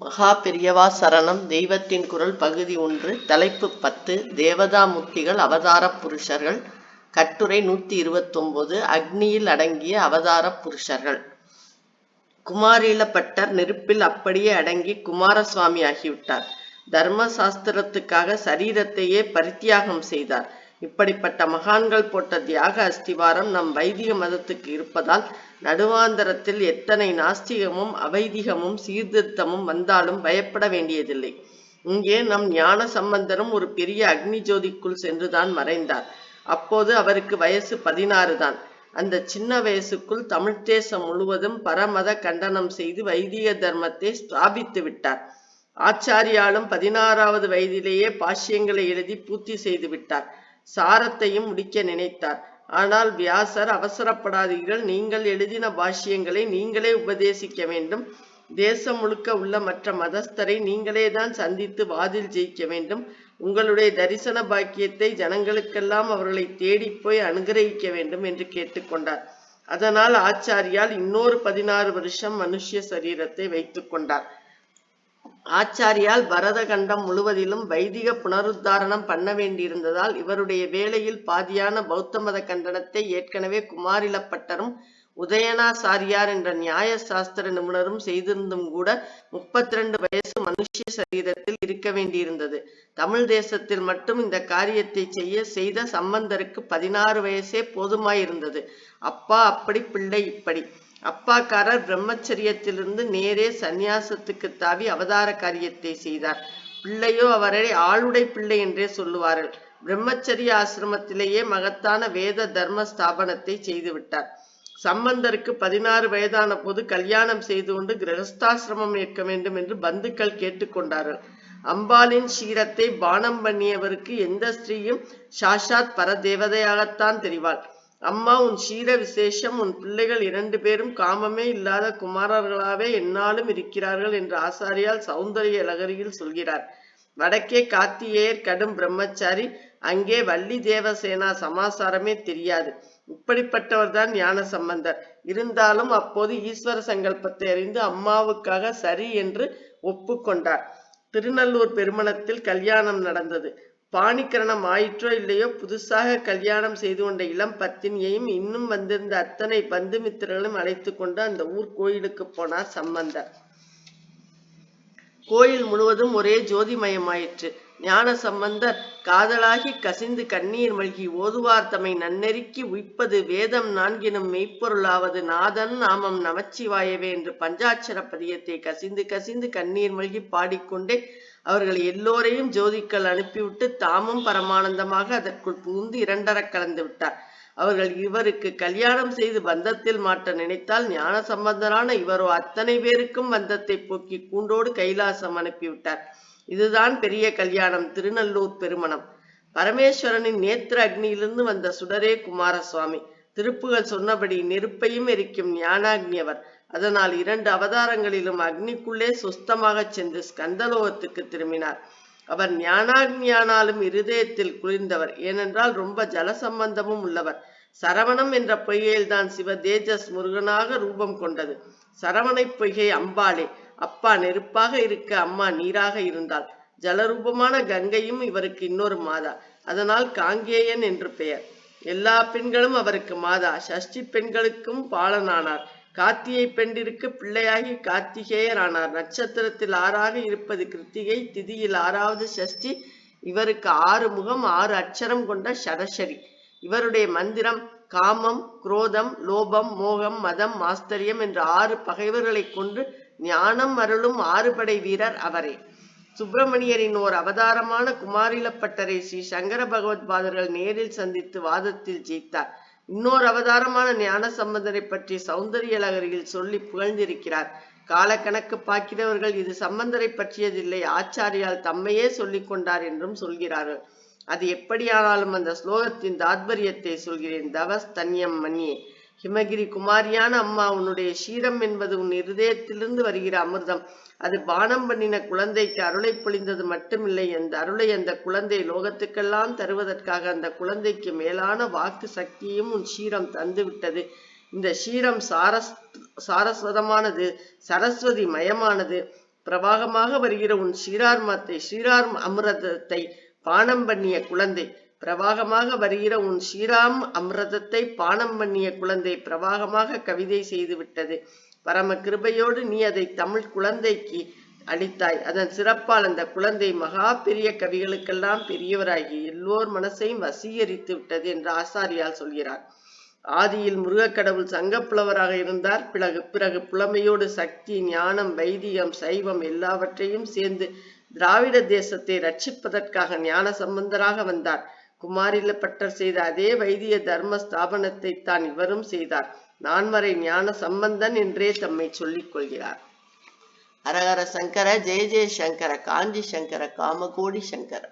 மகா பெரியவா சரணம். தெய்வத்தின் குரல் பகுதி ஒன்று. தலைப்பு பத்து. தேவதாமூர்த்திகள் அவதார புருஷர்கள். கட்டுரை நூத்தி இருபத்தொன்பது அக்னியில் அடங்கிய அவதார புருஷர்கள். குமாரீலப்பட்டர் நெருப்பில் அப்படியே அடங்கி குமாரசுவாமி ஆகிவிட்டார். தர்ம சாஸ்திரத்துக்காக சரீரத்தையே பரித்தியாகம் செய்தார். இப்படிப்பட்ட மகான்கள் போட்ட தியாக அஸ்திவாரம் நம் வைதிக மதத்துக்கு இருப்பதால் நடுவாந்தரத்தில் எத்தனை நாஸ்திகமும் அவைதிகமும் சீர்திருத்தமும் வந்தாலும் பயப்பட வேண்டியதில்லை. இங்கே நம் ஞான சம்பந்தரும் ஒரு பெரிய அக்னி ஜோதிக்குள் சென்றுதான் மறைந்தார். அப்போது அவருக்கு வயசு பதினாறு தான். அந்த சின்ன வயசுக்குள் தமிழ்த் தேசம் முழுவதும் பரமத கண்டனம் செய்து வைதிக தர்மத்தை ஸ்தாபித்து விட்டார். ஆச்சாரியாலும் பதினாறாவது வயதிலேயே பாஷ்யங்களை எழுதி பூர்த்தி செய்து விட்டார். சாரத்தையும் முடிக்க நினைத்தார். ஆனால் வியாசர் அவசரப்படாதீர்கள். நீங்கள் எழுதின பாஷ்யங்களை நீங்களே உபதேசிக்க வேண்டும். தேசம் முழுக்க உள்ள மற்ற மதஸ்தரை நீங்களே தான் சந்தித்து வாதில் ஜெயிக்க வேண்டும். உங்களுடைய தரிசன பாக்கியத்தை ஜனங்களுக்கெல்லாம் அவர்களை தேடி போய் அனுகிரகிக்க வேண்டும் என்று கேட்டுக்கொண்டார் அதனால் ஆச்சாரியால் இன்னொரு பதினாறு வருஷம் மனுஷ்ய சரீரத்தை வைத்து கொண்டார். ஆச்சாரியால் பரதகண்டம் முழுவதிலும் வைதிக புனருத்தாரணம் பண்ண வேண்டியிருந்ததால் இவருடைய வேலையில் பாதியான பௌத்த மத கண்டனத்தை ஏற்கனவே குமாரிலப்பட்டரும் உதயனாசாரியார் என்ற நியாய சாஸ்திர நிபுணரும் செய்திருந்தும் கூட முப்பத்தி ரெண்டு வயசு மனுஷ சரீரத்தில் இருக்க வேண்டியிருந்தது. தமிழ் தேசத்தில் மட்டும் இந்த காரியத்தை செய்ய செய்த சம்பந்தருக்கு பதினாறு வயசே போதுமாயிருந்தது. அப்பா அப்படி பிள்ளை இப்படி. அப்பாக்காரர் பிரம்மச்சரியத்திலிருந்து நேரே சந்நியாசத்துக்கு தாவி அவதார காரியத்தை செய்தார். பிள்ளையோ அவரை ஆளுடை பிள்ளை என்றே சொல்லுவார்கள். பிரம்மச்சரிய ஆசிரமத்திலேயே மகத்தான வேத தர்ம ஸ்தாபனத்தை செய்து விட்டார். சம்பந்தருக்கு பதினாறு வயதான போது கல்யாணம் செய்து கொண்டு கிரகஸ்தாசிரமம் ஏற்க வேண்டும் என்று பந்துக்கள் கேட்டுக்கொண்டார்கள் அம்பாலின் ஷீரத்தை பானம் பண்ணியவருக்கு எந்த ஸ்திரீயும் சாஷாத் பரதேவதையாகத்தான் தெரிவாள். அம்மா உன் ஷீர விசேஷம் உன் பிள்ளைகள் இரண்டு பேரும் காமமே இல்லாத குமாரர்களாவே என்னாலும் இருக்கிறார்கள் என்று ஆசாரியால் சௌந்தரிய லகரியில் சொல்கிறார். வடக்கே காத்தியேயர் கடும் பிரம்மச்சாரி அங்கே வள்ளி தேவசேனா சமாசாரமே தெரியாது. இப்படிப்பட்டவர்தான் ஞான சம்பந்தர். இருந்தாலும் அப்போது ஈஸ்வர சங்கல்பத்தை அறிந்து அம்மாவுக்காக சரி என்று ஒப்புக்கொண்டார். திருநல்லூர் பெருமணத்தில் கல்யாணம் நடந்தது. பாணிக்கரணம் ஆயிற்றோ இல்லையோ புதுசாக கல்யாணம் செய்து கொண்ட இளம் பத்தினியையும் இன்னும் வந்திருந்த அத்தனை பந்துமித்திரர்களும் அழைத்து கொண்டு அந்த ஊர் கோயிலுக்கு போனார் சம்பந்தர். கோயில் முழுவதும் ஒரே ஜோதிமயமாயிற்று. ஞான சம்பந்தர் காதலாகி கசிந்து கண்ணீர் மல்கி ஓதுவார் தம்மை நன்னெருக்கி உய்ப்பது வேதம் நான்கினும் மெய்ப்பொருளாவது நாதன் நாமம் நமச்சிவாயவே என்று பஞ்சாட்சர பதியத்தை கசிந்து கசிந்து கண்ணீர் மல்கி பாடிக்கொண்டே அவர்கள் எல்லோரையும் ஜோதிக்கள் அனுப்பிவிட்டு தாமும் பரமானந்தமாக அதற்குள் புகுந்து இரண்டர கலந்து விட்டார். அவர்கள் இவருக்கு கல்யாணம் செய்து பந்தத்தில் மாட்ட நினைத்தால் ஞான சம்பந்தரான இவரோ அத்தனை பேருக்கும் பந்தத்தை போக்கி கூண்டோடு கைலாசம் அனுப்பிவிட்டார். இதுதான் பெரிய கல்யாணம் திருநல்லூர் பெருமணம். பரமேஸ்வரனின் நேத்திர அக்னியிலிருந்து வந்த சுடரே குமாரசுவாமி. திருப்புகள் சொன்னபடி நெருப்பையும் எரிக்கும் ஞானாக்னியவர் அதனால் இரண்டு அவதாரங்களிலும் அக்னிக்குள்ளே சுஸ்தமாக சென்று ஸ்கந்தலோகத்துக்கு திரும்பினார். அவர் ஞானாக்னியானாலும் இருதயத்தில் குளிர்ந்தவர். ஏனென்றால் ரொம்ப ஜல சம்பந்தமும் உள்ளவர். சரவணம் என்ற பொய்கையில்தான் சிவ தேஜஸ் முருகனாக ரூபம் கொண்டது. சரவணை பொய்கை அம்பாளே. அப்பா நெருப்பாக இருக்க அம்மா நீராக இருந்தாள். ஜலரூபமான கங்கையும் இவருக்கு இன்னொரு மாதா. அதனால் காங்கேயன் என்று பெயர். எல்லா பெண்களும் அவருக்கு மாதா. சஷ்டி பெண்களுக்கும் பாலனானார். கார்த்திகை பெண்டிற்கு பிள்ளையாகி கார்த்திகேயர் ஆனார் நட்சத்திரத்தில் ஆறாக இருப்பது கிருத்திகை திதியில் ஆறாவது சஷ்டி. இவருக்கு ஆறு முகம் ஆறு அச்சரம் கொண்ட சரசரி இவருடைய மந்திரம் காமம் குரோதம் லோபம் மோகம் மதம் மாஸ்தரியம் என்ற ஆறு பகைவர்களை கொண்டு ஞானம் அருளும் ஆறுபடை வீரர் அவரே. சுப்பிரமணியரின் ஓர் அவதாரமான குமாரிலப்பட்டரை ஸ்ரீ சங்கர பகவத் பாதர்கள் நேரில் சந்தித்து வாதத்தில் ஜெயித்தார். இன்னொரு அவதாரமான ஞான சம்பந்தரை பற்றி சௌந்தரிய லகரியில் சொல்லி புகழ்ந்திருக்கிறார். காலக்கணக்கு பார்க்கிறவர்கள் இது சம்பந்தரை பற்றியதில்லை ஆச்சாரியால் தம்மையே சொல்லிக் கொண்டார் என்றும் சொல்கிறார்கள். அது எப்படியானாலும் அந்த ஸ்லோகத்தின் தாத்பரியத்தை சொல்கிறேன். தவஸ் தன்யம் மணி. ஹிமகிரி குமாரியான அம்மா உன்னுடைய ஷீரம் என்பது உன் இருதயத்திலிருந்து வருகிற அமிர்தம். அது பானம் பண்ணின குழந்தைக்கு அருளை பொழிந்தது மட்டுமில்லை. அந்த அருளை அந்த குழந்தை லோகத்துக்கெல்லாம் தருவதற்காக அந்த குழந்தைக்கு மேலான வாக்கு சக்தியும் உன் ஷீரம் தந்துவிட்டது. இந்த ஷீரம் சாரஸ் சாரஸ்வதமானது சரஸ்வதி மயமானது. பிரவாகமாக வருகிற உன் ஸ்ரீரார்மத்தை ஸ்ரீரார் அமிர்தத்தை பானம் பண்ணிய குழந்தை. பிரவாகமாக வருகிற உன் ஸ்ரீராம் அமிர்தத்தை பானம் பண்ணிய குழந்தை பிரவாகமாக கவிதை செய்து விட்டது. பரம கிருபையோடு நீ அதை தமிழ் குழந்தைக்கு அளித்தாய். அதன் சிறப்பால் அந்த குழந்தை மகா பெரிய கவிகளுக்கெல்லாம் பெரியவராகி எல்லோர் மனசையும் வசீகரித்து விட்டது என்று ஆசாரியால் சொல்கிறார். ஆதியில் முருகக்கடவுள் சங்கப்புலவராக இருந்தார். பிறகு பிறகு புலமையோடு சக்தி ஞானம் வைதிகம் சைவம் எல்லாவற்றையும் சேர்ந்து திராவிட தேசத்தை ரட்சிப்பதற்காக ஞான சம்பந்தராக வந்தார். குமாரில பட்டர் செய்த அதே வைதிய தர்ம ஸ்தாபனத்தை தான் இவரும் செய்தார். நான்மறை ஞான சம்பந்தன் என்றே தம்மை சொல்லிக் கொள்கிறார். ஹரஹர சங்கர ஜெய ஜெய சங்கர காஞ்சி சங்கர காமகோடி சங்கர.